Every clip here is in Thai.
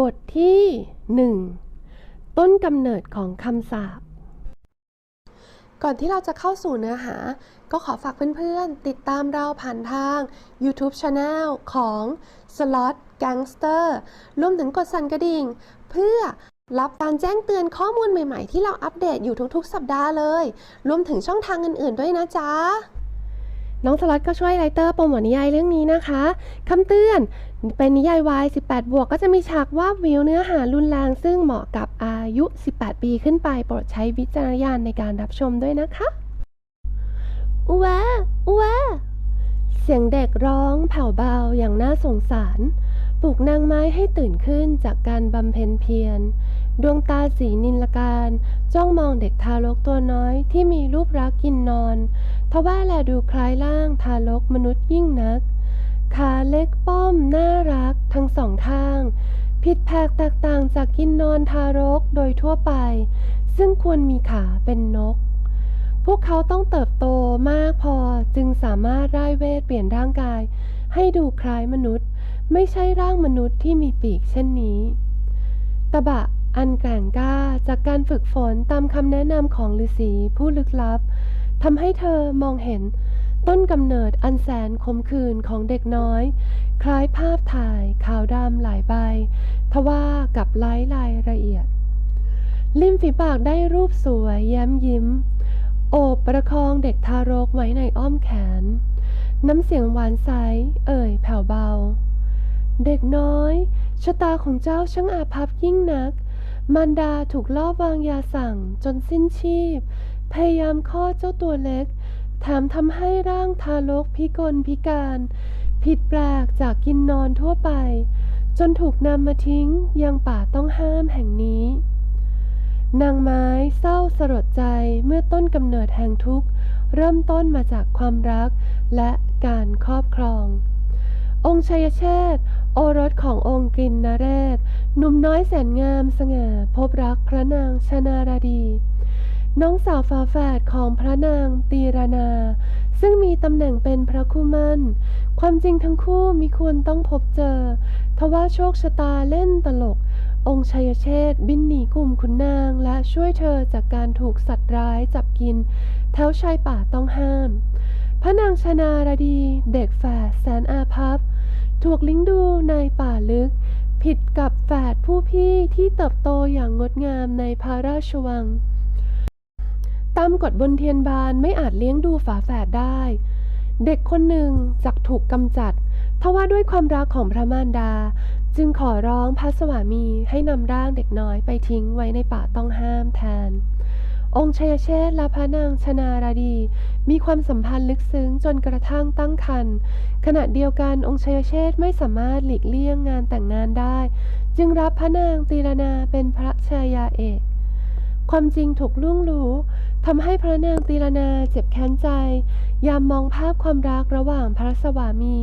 บทที่ 1 ต้นกำเนิดของคำสาปก่อนที่เราจะเข้าสู่เนื้อหา ก็ขอฝากเพื่อนๆ ติดตามเราผ่านทาง YouTube Channel ของ Slot Gangster รวมถึงกดสั่นกระดิ่ง เพื่อรับการแจ้งเตือนข้อมูลใหม่ๆ ที่เราอัปเดตอยู่ทุกๆ สัปดาห์เลย รวมถึงช่องทางอื่นๆด้วยนะจ๊ะ น้องสล็อตก็ช่วยไรเตอร์โปรโมทนิยายเรื่องนี้นะคะ คำเตือน เป็นนิยายวาย 18 บวก ก็จะมีฉากว่าบวิวเนื้อหารุนแรงซึ่งเหมาะกับอายุ 18 ปีขึ้นไป โปรดใช้วิจารณญาณในการรับชมด้วยนะคะอุวะอุวะเสียงเด็กร้องแผ่วเบาอย่างน่าสงสาร ปลุกนางไม้ให้ตื่นขึ้นจากการบำเพ็ญเพียร ดวงตาสีนินลการ จ้องมองเด็กทารกตัวน้อยที่มีรูปรักษ์กินนอน ทว่าแลดูคล้ายร่างทารกมนุษย์ยิ่งนัก ขาเล็กป้อมน่ารักทั้ง สองข้าง ผิดแผกแตกต่างจากกินนอนทารกโดยทั่วไป ซึ่งควรมีขาเป็นนก พวกเขาต้องเติบโตมากพอจึงสามารถร่ายเวทเปลี่ยนร่างกาย ให้ดูคล้ายมนุษย์ ไม่ใช่ร่างมนุษย์ที่มีปีกเช่นนี้ตะบะอันแกร่งกล้าจากการฝึกฝนตามคำแนะนำของฤาษีผู้ลึกลับทำให้เธอมองเห็นต้นกำเนิดอันแสนขมขื่นของเด็กน้อย คล้ายภาพถ่ายขาวดำหลายใบ ทว่ากับไร้รายละเอียด ริมฝีปากได้รูปสวยแย้มยิ้ม โอบประคองเด็กทารกไว้ในอ้อมแขน น้ำเสียงหวานใส เอ่ยแผ่วเบา เด็กน้อยชะตาของเจ้าช่างอาภัพยิ่งนัก มารดาถูกลอบวางยาสั่งจนสิ้นชีพ พยายามคลอดเจ้าตัวเล็กแถมทำให้ร่างทารกพิกลพิการ ผิดแปลกจากกินนอนทั่วไป จนถูกนำมาทิ้งยังป่าต้องห้ามแห่งนี้ นางไม้เศร้าสลดใจเมื่อต้นกำเนิดแห่งทุกข์ เริ่มต้นมาจากความรักและการครอบครอง องค์ชัยเชษโอรสขององค์กินนเรศหนุ่มน้อยแสนงามสง่าพบรักพระนางชนาราดี น้องสาวฝาแฝดของพระนางตีรนา ซึ่งมีตำแหน่งเป็นพระคู่มั่น ความจริงทั้งคู่มีควรต้องพบเจอ ทว่าโชคชะตาเล่นตลก องค์ชัยเชษฐ์บินหนีกลุ่มขุนนางและช่วยเธอจากการถูกสัตว์ร้ายจับกิน แถวชายป่าต้องห้าม พระนางชนาราดี เด็กแฝดแสนอาภัพ ถูกลิงดูในป่าลึกผิดกับแฝดผู้พี่ที่เติบโตอย่างงดงามในพระราชวัง ตามกฎบนเทียนบานไม่อาจเลี้ยงดูฝาแฝดได้ เด็กคนหนึ่งจักถูกกำจัดทว่าด้วยความรักของพระมารดา จึงขอร้องพระสวามีให้นำร่างเด็กน้อยไปทิ้งไว้ในป่าต้องห้ามแทน องค์ชัยเชษฐ์และพระนางชนาราดี มีความสัมพันธ์ลึกซึ้งจนกระทั่งตั้งครรภ์ขณะเดียวกันองค์ชัยเชษฐ์ไม่สามารถหลีกเลี่ยงงานแต่งงานได้ จึงรับพระนางตีรนาเป็นพระชายาเอก ความจริงถูกล่วงรู้ ทำให้พระนางตีรนาเจ็บแค้นใจ ยามมองภาพความรักระหว่างพระสวามี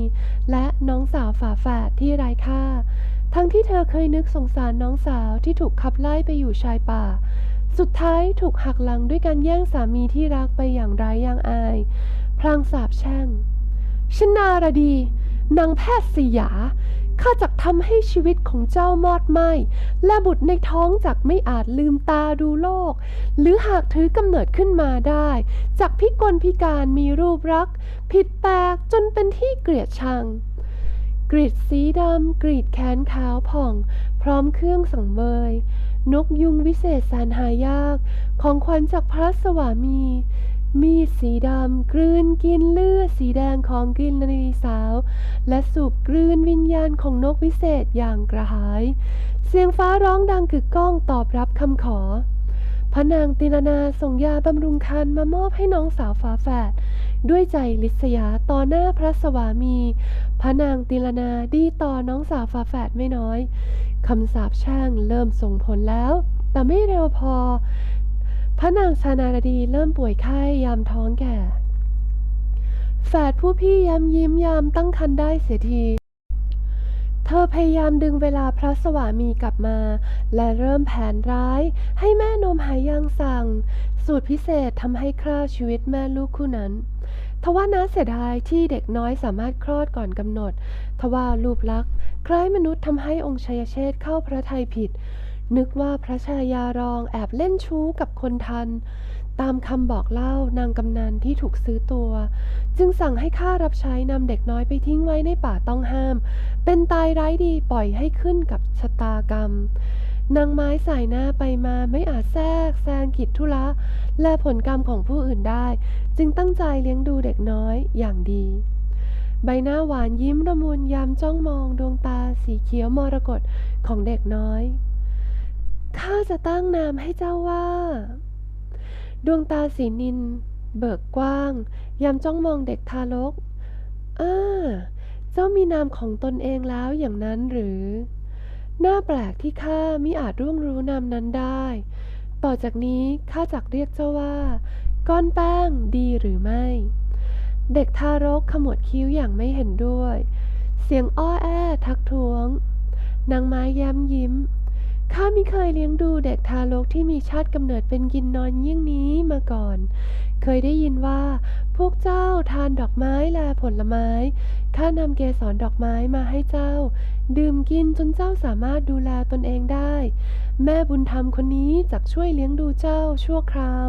และน้องสาวฝาแฝดที่ไร้ค่า ทั้งที่เธอเคยนึกสงสารน้องสาวที่ถูกขับไล่ไปอยู่ชายป่า สุดท้ายถูกหักหลังด้วยการแย่งสามีที่รักไปอย่างไร้ยางอาย พลางสาบแช่งชนารดีนางแพทย์สยา ข้าจักทำให้ชีวิตของเจ้ามอดไหมและบุตรในท้องจักไม่อาจลืมตาดูโลก หรือหากถือกำเนิดขึ้นมาได้จากพิกลพิการมีรูปรัก ผิดแปลกจนเป็นที่เกลียดชัง กรีดสีดำกรีดแขนขาวผ่อง พร้อมเครื่องสังเวยนกยุงวิเศษแสนหายาก ของขวัญจากพระสวามี มีดสีดำกลืนกินเลือดสีแดงของกินนีสาว และสูบกลืนวิญญาณของนกวิเศษอย่างกระหาย เสียงฟ้าร้องดังกึกก้องตอบรับคำขอพระนางตินานาส่งยาบำรุงคันมามอบให้น้องสาวฝาแฝดด้วยใจลิษยาต่อหน้าพระสวามี พระนางติลนาดีต่อน้องสาวฝาแฝดไม่น้อยคำสาปแช่งเริ่มส่งผลแล้ว แต่ไม่เร็วพอ พระนางชานารดีเริ่มป่วยไข้ยามท้องแก่ แฝดผู้พี่ย้ำยิ้มยามตั้งครรภ์ได้เสียที เธอพยายามดึงเวลาพระสวามีกลับมา และเริ่มแผนร้าย ให้แม่นมหายยังสั่ง สูตรพิเศษทำให้คร่าชีวิตแม่ลูกคู่นั้นทว่าน่าเสียดายที่เด็กน้อยสามารถคลอดก่อนกำหนด ทว่ารูปลักษณ์คล้ายมนุษย์ทำให้องค์ชัยเชษเข้าพระทัยผิด นึกว่าพระชายารองแอบเล่นชู้กับคนทัน ตามคำบอกเล่านางกำนันที่ถูกซื้อตัว จึงสั่งให้ข้ารับใช้นำเด็กน้อยไปทิ้งไว้ในป่าต้องห้าม เป็นตายไร้ดีปล่อยให้ขึ้นกับชะตากรรมนางไม้สายหน้าไปมาไม่อาจแทรกแซงกิจธุระและผลกรรมของผู้อื่นได้ จึงตั้งใจเลี้ยงดูเด็กน้อยอย่างดี ใบหน้าหวานยิ้มระมุนยามจ้องมองดวงตาสีเขียวมรกตของเด็กน้อย ข้าจะตั้งนามให้เจ้าว่า ดวงตาสีนิน เบิกกว้าง ยามจ้องมองเด็กทารกอ้าเจ้ามีนามของตนเองแล้วอย่างนั้นหรือน่าแปลกที่ข้ามิอาจร่วงรู้นามนั้นได้ ต่อจากนี้ข้าจักเรียกเจ้าว่า ก้อนแป้งดีหรือไม่ เด็กทารกขมวดคิ้วอย่างไม่เห็นด้วย เสียงอ้อแอทักท้วง นางไม้แย้มยิ้ม ข้ามิเคยเลี้ยงดูเด็กทารกที่มีชาติกำเนิดเป็นกินนอนยี่งนี้มาก่อน เคยได้ยินว่า พวกเจ้าทานดอกไม้และผลไม้ ข้านำเกสรดอกไม้มาให้เจ้า ดื่มกินจนเจ้าสามารถดูแลตนเองได้ แม่บุญธรรมคนนี้จักช่วยเลี้ยงดูเจ้าชั่วคราว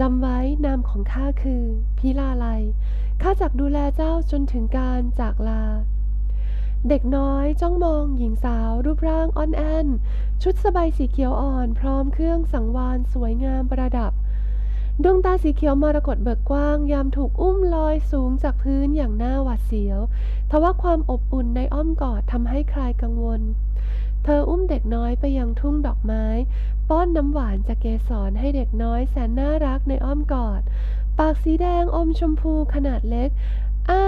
จำไว้นามของข้าคือพิลาไลยข้าจักดูแลเจ้าจนถึงการจากลา เด็กน้อยจ้องมองหญิงสาวรูปร่างอ่อนแอน ชุดสบายสีเขียวอ่อน พร้อมเครื่องสังวานสวยงามประดับ ดวงตาสีเขียวมรกตเบิกกว้าง ยามถูกอุ้มลอยสูงจากพื้นอย่างน่าหวาดเสียว ทว่าความอบอุ่นในอ้อมกอดทำให้คลายกังวล เธออุ้มเด็กน้อยไปยังทุ่งดอกไม้ ป้อนน้ำหวานจากเกสรให้เด็กน้อยแสนน่ารักในอ้อมกอด ปากสีแดงอมชมพูขนาดเล็ก อ้า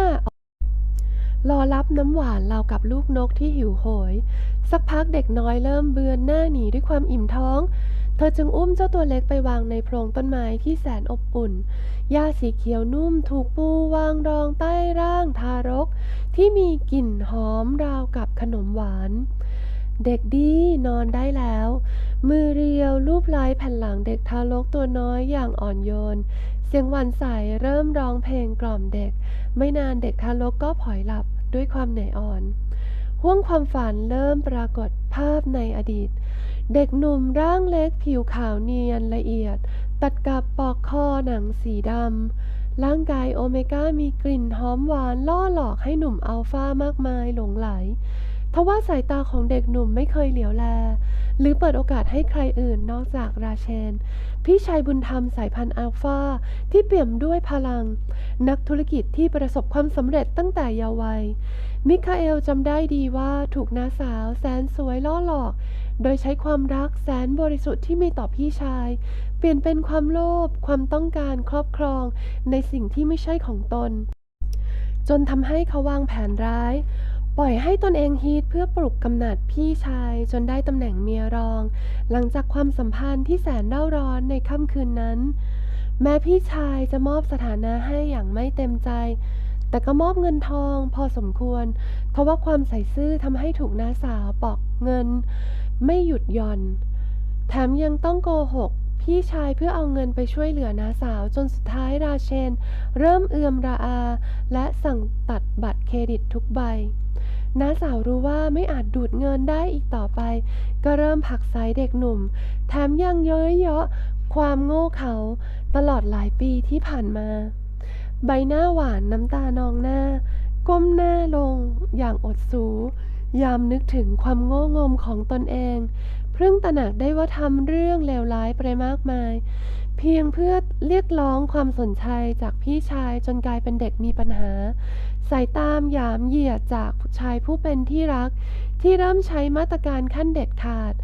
รอรับน้ำหวานเรากับลูกนกที่หิวโหย สักพักเด็กน้อยเริ่มเบือนหน้าหนีด้วยความอิ่มท้อง เธอจึงอุ้มเจ้าตัวเล็กไปวางในโพรงต้นไม้ที่แสนอบอุ่น หญ้าสีเขียวนุ่มถูกปูวางรองใต้ร่างทารก ที่มีกลิ่นหอมราวกับขนมหวาน เด็กดีนอนได้แล้ว มือเรียวลูบไล้แผ่นหลังเด็กทารกตัวน้อยอย่างอ่อนโยน เสียงหวานใสเริ่มร้องเพลงกล่อมเด็ก ไม่นานเด็กทารกก็ผลอยหลับด้วยความเหนื่อยอ่อนห่วงความฝันเริ่มปรากฏภาพในอดีต เด็กหนุ่มร่างเล็กผิวขาวเนียนละเอียด ตัดกับปอกคอหนังสีดำ ร่างกายโอเมก้ามีกลิ่นหอมหวานล่อหลอกให้หนุ่มอัลฟามากมายหลงไหล ทว่าสายตาของเด็กหนุ่มไม่เคยเหลียวแล หรือเปิดโอกาสให้ใครอื่นนอกจากราเชน พี่ชายบุญธรรมสายพันธุ์อัลฟาที่เปี่ยมด้วยพลัง นักธุรกิจที่ประสบความสำเร็จตั้งแต่เยาว์วัย มิคาเอลจำได้ดีว่าถูกน้าสาวแสนสวยล่อหลอก โดยใช้ความรักแสนบริสุทธิ์ที่มีต่อพี่ชาย เปลี่ยนเป็นความโลภความต้องการครอบครอง ในสิ่งที่ไม่ใช่ของตน จนทำให้เขาวางแผนร้าย ปล่อยให้ตนเองฮีทเพื่อปลุกกำนัดพี่ชายจนได้ตำแหน่งเมียรอง หลังจากความสัมพันธ์ที่แสนเร่าร้อนในค่ำคืนนั้น แม้พี่ชายจะมอบสถานะให้อย่างไม่เต็มใจ แต่ก็มอบเงินทองพอสมควร เพราะว่าความใส่ซื่อทำให้ถูกน้าสาวปอกเงิน ไม่หยุดหย่อน แถมยังต้องโกหกพี่ชายเพื่อเอาเงินไปช่วยเหลือน้าสาวจนสุดท้ายราเชน เริ่มเอือมระอา และสั่งตัดบัตรเครดิตทุกใบ น้าสาวรู้ว่าไม่อาจดูดเงินได้อีกต่อไป ก็เริ่มผลักไสเด็กหนุ่ม แถมยังเย้ยเยาะความโง่เขาตลอดหลายปีที่ผ่านมา ใบหน้าหวานน้ำตานองหน้า ก้มหน้าลงอย่างอดสู ยามนึกถึงความโง่งมของตนเองเพิ่งตระหนักได้ว่าทำเรื่องเลวร้ายไปมากมาย เพียงเพื่อเรียกร้องความสนใจจากพี่ชายจนกลายเป็นเด็กมีปัญหา สายตามหยามเหยียดจากชายผู้เป็นที่รัก ที่เริ่มใช้มาตรการขั้นเด็ดขาด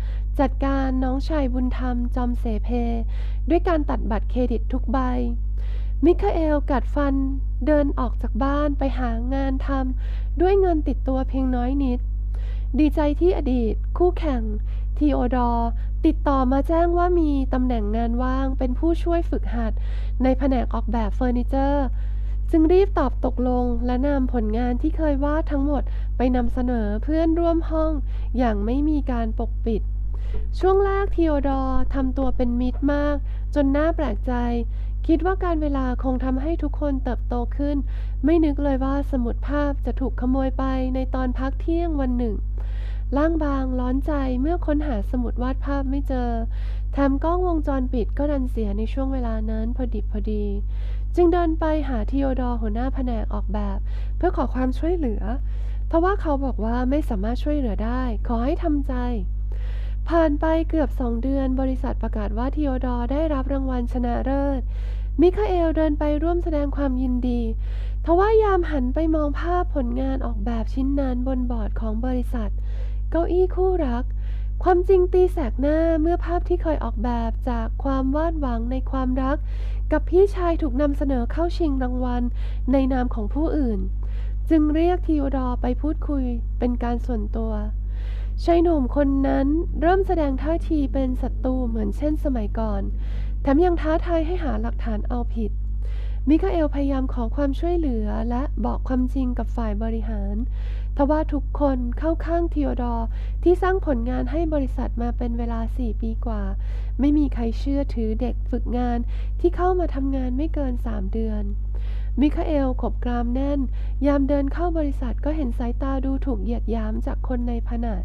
จัดการน้องชายบุญธรรมจอมเสเพ ด้วยการตัดบัตรเครดิตทุกใบ มิคาเอลกัดฟันเดินออกจากบ้านไปหางานทำด้วยเงินติดตัวเพียงน้อยนิด ดีใจที่อดีต คู่แข่ง ทีโอดอร์ ติดต่อมาแจ้งว่ามีตำแหน่งงานว่างเป็นผู้ช่วยฝึกหัด ในแผนกออกแบบเฟอร์นิเจอร์ จึงรีบตอบตกลงและนำผลงานที่เคยวาดทั้งหมดไปนำเสนอเพื่อนร่วมห้องอย่างไม่มีการปกปิด ช่วงแรกทีโอดอร์ทำตัวเป็นมิตรมาก จนน่าแปลกใจ คิดว่าการเวลาคงทำให้ทุกคนเติบโตขึ้น ไม่นึกเลยว่าสมุดภาพจะถูกขโมยไปในตอนพักเที่ยงวันหนึ่งล่างบางร้อนใจเมื่อค้นหาสมุดวาดภาพไม่เจอแถมกล้องวงจรปิดก็ดันเสียในช่วงเวลานั้นพอดิบพอดี จึงเดินไปหาทีโอดอร์หัวหน้าแผนกออกแบบ เพื่อขอความช่วยเหลือเพราะว่าเขาบอกว่าไม่สามารถช่วยเหลือได้ ขอให้ทำใจ ผ่านไปเกือบสองเดือนบริษัทประกาศว่าทีโอดอร์ได้รับรางวัลชนะเลิศมิคาเอลเดินไปร่วมแสดงความยินดี ทว่ายามหันไปมองภาพผลงานออกแบบชิ้นนั้นบนบอร์ดของบริษัท เก้าอี้คู่รัก ความจริงตีแสกหน้าเมื่อภาพที่เคยออกแบบจากความวาดหวังในความรัก กับพี่ชายถูกนำเสนอเข้าชิงรางวัลในนามของผู้อื่น จึงเรียกทีโอดอไปพูดคุยเป็นการส่วนตัวชายหนุ่มคนนั้นเริ่มแสดงท่าทีเป็นศัตรูเหมือนเช่นสมัยก่อน แถมยังท้าทายให้หาหลักฐานเอาผิด มิคาเอลพยายามขอความช่วยเหลือและบอกความจริงกับฝ่ายบริหาร ทว่าทุกคนเข้าข้างทีโอดอร์ที่สร้างผลงานให้บริษัทมาเป็นเวลา 4 ปีกว่า ไม่มีใครเชื่อถือเด็กฝึกงานที่เข้ามาทำงานไม่เกิน 3 เดือน มิคาเอลขบกรามแน่น ยามเดินเข้าบริษัทก็เห็นสายตาดูถูกเหยียดยามจากคนในผนก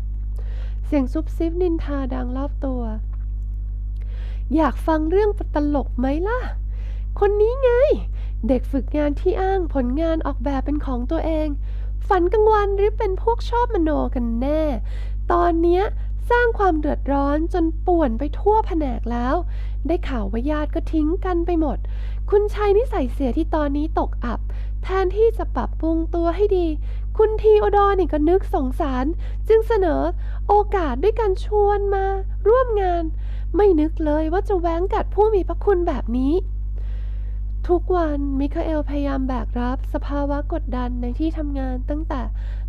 เสียงซุบซิบนินทาดังรอบตัว อยากฟังเรื่องตลกไหมล่ะ คนนี้ไง เด็กฝึกงานที่อ้างผลงานออกแบบเป็นของตัวเอง ฝันกลางวันหรือเป็นพวกชอบมโนกันแน่ ตอนเนี้ยสร้างความเดือดร้อนจนป่วนไปทั่วแผนกแล้ว ได้ข่าวว่าญาติก็ทิ้งกันไปหมด คุณชายนิสัยเสียที่ตอนนี้ตกอับ แทนที่จะปรับปรุงตัวให้ดี คุณทีโอดอร์นี่ก็นึกสงสาร จึงเสนอโอกาสด้วยการชวนมา ร่วมงาน ไม่นึกเลยว่าจะแว้งกัดผู้มีพระคุณแบบนี้ ทุกวันมิคาเอลพยายามแบกรับสภาวะกดดันในที่ทำงานตั้งแต่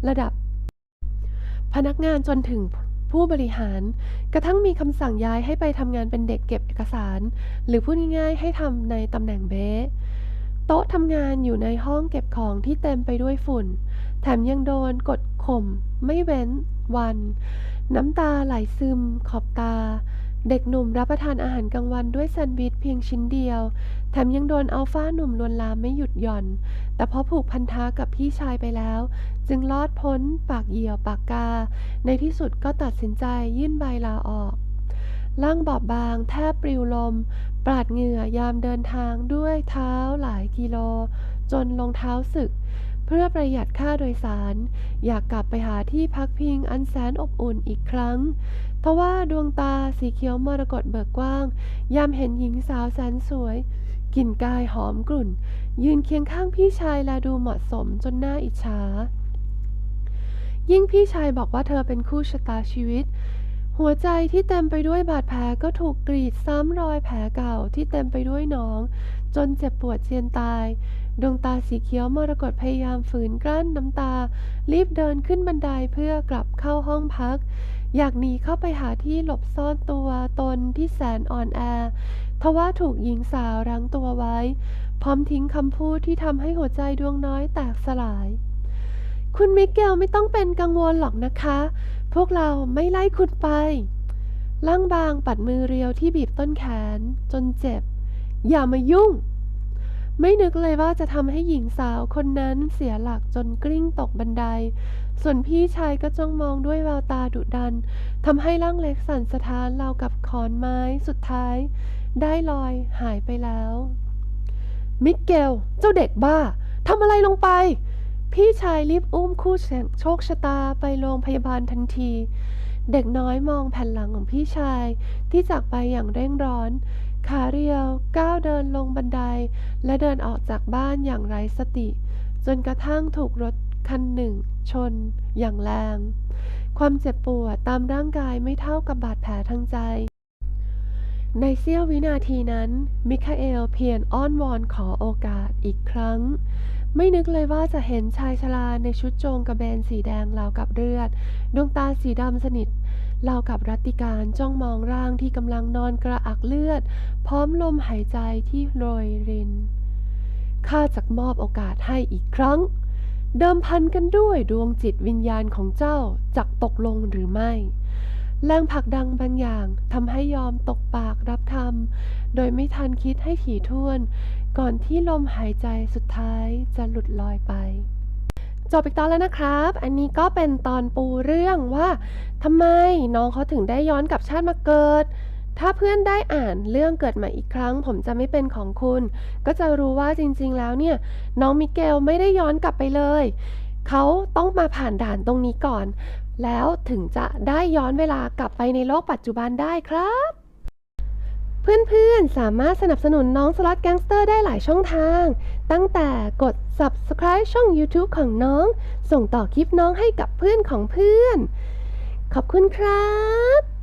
ระดับ พนักงานจนถึงผู้บริหาร กระทั่งมีคำสั่งย้ายให้ไปทำงานเป็นเด็กเก็บเอกสาร หรือพูดง่ายๆให้ทำในตำแหน่งเบสโต๊ะทำงานอยู่ในห้องเก็บของที่เต็มไปด้วยฝุ่น แถมยังโดนกดข่มไม่เว้นวัน น้ำตาไหลซึม ขอบตา เด็กหนุ่มรับประทานอาหารกลางวันด้วยแซนด์วิชเพียงชิ้นเดียว แถมยังโดนอัลฟาหนุ่มลวนลามไม่หยุดหย่อน แต่พอผูกพันธะกับพี่ชายไปแล้ว จึงลอดพ้น ปากเหี่ยวปากกา ในที่สุดก็ตัดสินใจยื่นใบลาออก ร่างบอบบาง แทบปลิวลม ปราดเหงื่อยามเดินทางด้วยเท้าหลายกิโล จนรองเท้าสึก เพื่อประหยัดค่าโดยสาร อยากกลับไปหาที่พักพิงอันแสนอบอุ่นอีกครั้งทว่าดวงตาสีเขียวมรกตเบิกกว้าง ยามเห็นหญิงสาวแสนสวยกลิ่นกายหอมกลุ่น ยืนเคียงข้างพี่ชายและดูเหมาะสมจนน่าอิจฉา ยิ่งพี่ชายบอกว่าเธอเป็นคู่ชะตาชีวิต หัวใจที่เต็มไปด้วยบาดแผลก็ถูกกรีดซ้ำรอยแผลเก่าที่เต็มไปด้วยหนอง จนเจ็บปวดเจียนตาย ดวงตาสีเขียวมรกตพยายามฝืนกลั้นน้ำตา รีบเดินขึ้นบันไดเพื่อกลับเข้าห้องพัก อยากหนีเข้าไปหาที่หลบซ่อนตัวตนที่แสนอ่อนแอทว่าถูกหญิงสาวรั้งตัวไว้ พร้อมทิ้งคำพูดที่ทำให้หัวใจดวงน้อยแตกสลาย คุณมิเกลไม่ต้องเป็นกังวลหรอกนะคะ พวกเราไม่ไล่คุณไป ล่างบางปัดมือเรียวที่บีบต้นแขนจนเจ็บ อย่ามายุ่ง ไม่นึกเลยว่าจะทำให้หญิงสาวคนนั้นเสียหลักจนกลิ้งตกบันได ส่วนพี่ชายก็จ้องมองด้วยแววตาดุดันทำให้ร่างเล็กสั่นสะท้านราวกับขอนไม้สุดท้าย ได้ลอยหายไปแล้ว มิเกล เจ้าเด็กบ้าทำอะไรลงไปพี่ชายรีบอุ้มคู่แข่งโชคชะตาไปโรงพยาบาลทันที เด็กน้อยมองแผ่นหลังของพี่ชายที่จากไปอย่างเร่งร้อน ขาเรียวก้าวเดินลงบันได และเดินออกจากบ้านอย่างไร้สติ จนกระทั่งถูกรถคันหนึ่ง ชน อย่างแรง ความเจ็บปวดตามร่างกายไม่เท่ากับบาดแผลทางใจ ในเสี้ยววินาทีนั้น มิคาเอลเพียรอ้อนวอนขอโอกาสอีกครั้ง ไม่นึกเลยว่าจะเห็นชายชราในชุดโจงกระเบนสีแดงราวกับเลือด ดวงตาสีดำสนิท เรากับรัตติการจ้องมองร่างที่กำลังนอนกระอักเลือด พร้อมลมหายใจที่โรยริน ข้าจะมอบโอกาสให้อีกครั้ง เดิมพันกันด้วยดวงจิตวิญญาณของเจ้าจักตกลงหรือไม่ แรงผลักดันบางอย่างทำให้ยอมตกปากรับคำโดยไม่ทันคิดให้ถี่ถ้วน ก่อนที่ลมหายใจสุดท้ายจะหลุดลอยไป จบอีกตอนแล้วนะครับ อันนี้ก็เป็นตอนปูเรื่องว่าทำไมน้องเขาถึงได้ย้อนกลับชาติมาเกิด ถ้าเพื่อนได้อ่านเรื่องเกิดใหม่อีกครั้ง ผมจะไม่เป็นของคุณ ก็จะรู้ว่าจริงๆแล้วเนี่ย น้องมิเกลไม่ได้ย้อนกลับไปเลย เขาต้องมาผ่านด่านตรงนี้ก่อน แล้วถึงจะได้ย้อนเวลากลับไปในโลกปัจจุบันได้ครับ เพื่อนๆ สามารถสนับสนุนน้องสล็อตแก๊งสเตอร์ได้หลายช่องทาง ตั้งแต่กด subscribe ช่อง YouTube ของน้อง ส่งต่อคลิปน้องให้กับเพื่อนของเพื่อน ขอบคุณครับ